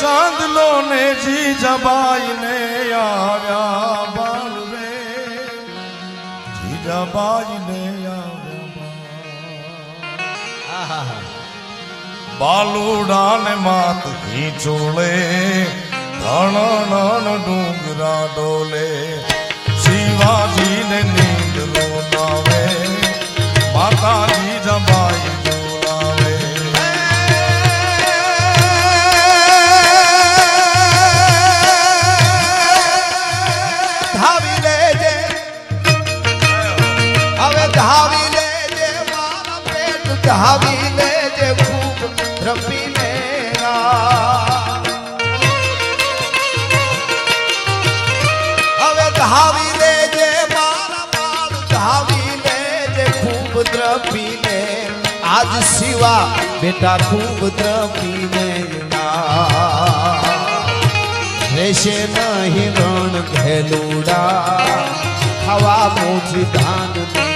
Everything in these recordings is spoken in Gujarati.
ચાંદલો ને જીજાબાઈ ને આવ્યા બાલ રે જીજાબાઈ ને બાલુડા ને માત હિંચોળે ધણ ડુંગરા ડોલે. શિવાજી ને નીંદ રોનાવે માતાજી આજ સિવા બેટા ખૂબ દ્રપીને ના. રહેશે નહીં રણ ઘેલુડા. હવા મોજી દાન આવે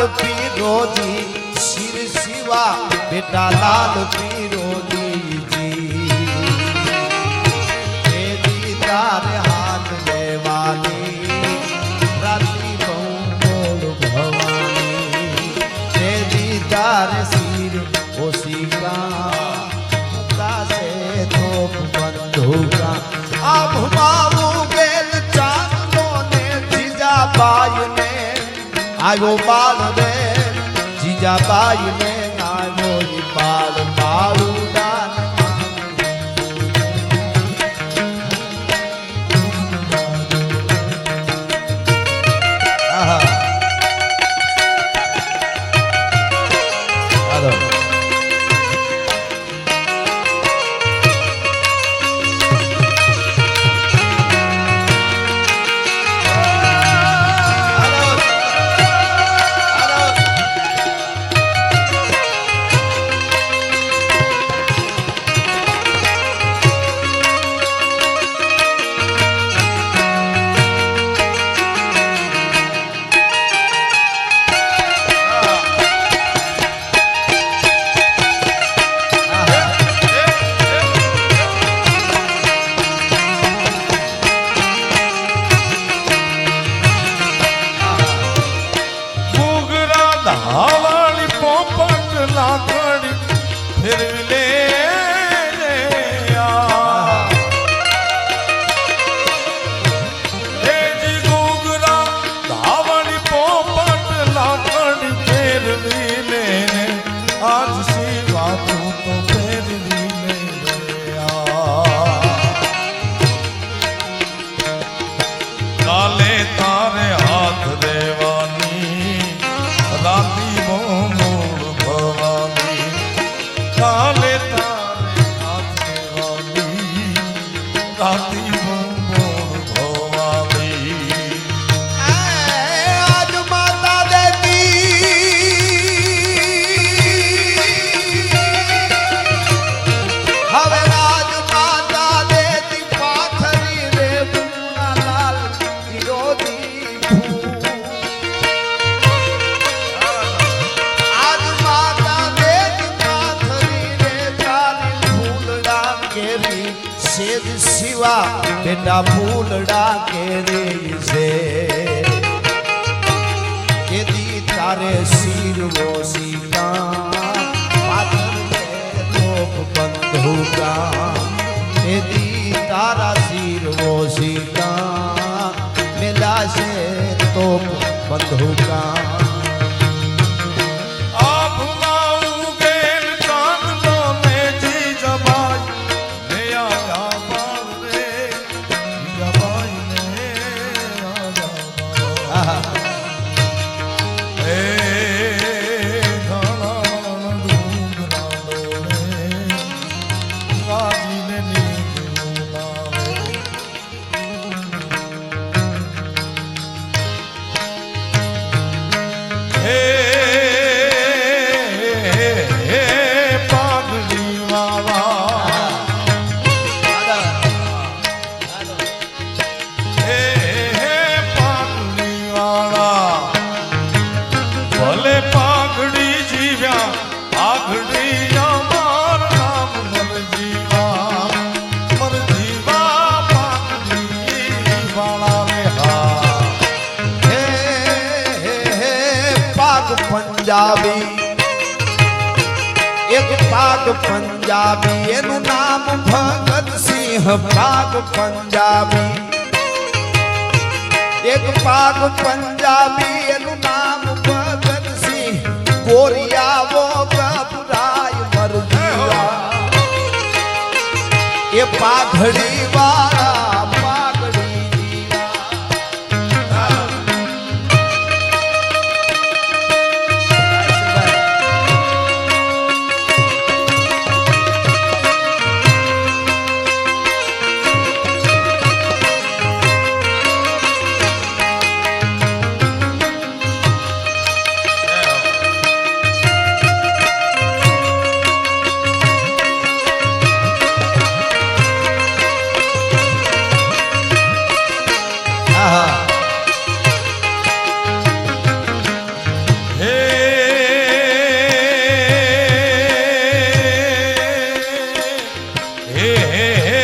લાલ પીરોજી શિર શિવા બેટા લાલ પીરોજી જી દીદાર હાથ લેવાની રાતી બહુ ભવાની તેરી તારે આવ્યો બાલ રે જીજાબાઈ ને ગાતી બેટા ફૂલડા કેરી છે કેદી તારે શીરવો સીતા પાથર મે તોપ બંધુકા તારા શીરવો સીતા, મેલાશે તોપ બંધુકા. ભલે પાઘડી જીવ્યા, પાઘડી પંજાબી. એક પાક પંજાબી, એનું નામ ભગતસિંહ પાક પંજાબી. એક પાક પંજાબી, એનું ભગતસિંહ ગોરિયાવો ગભરાય મરજીવા એ પાઘડી હે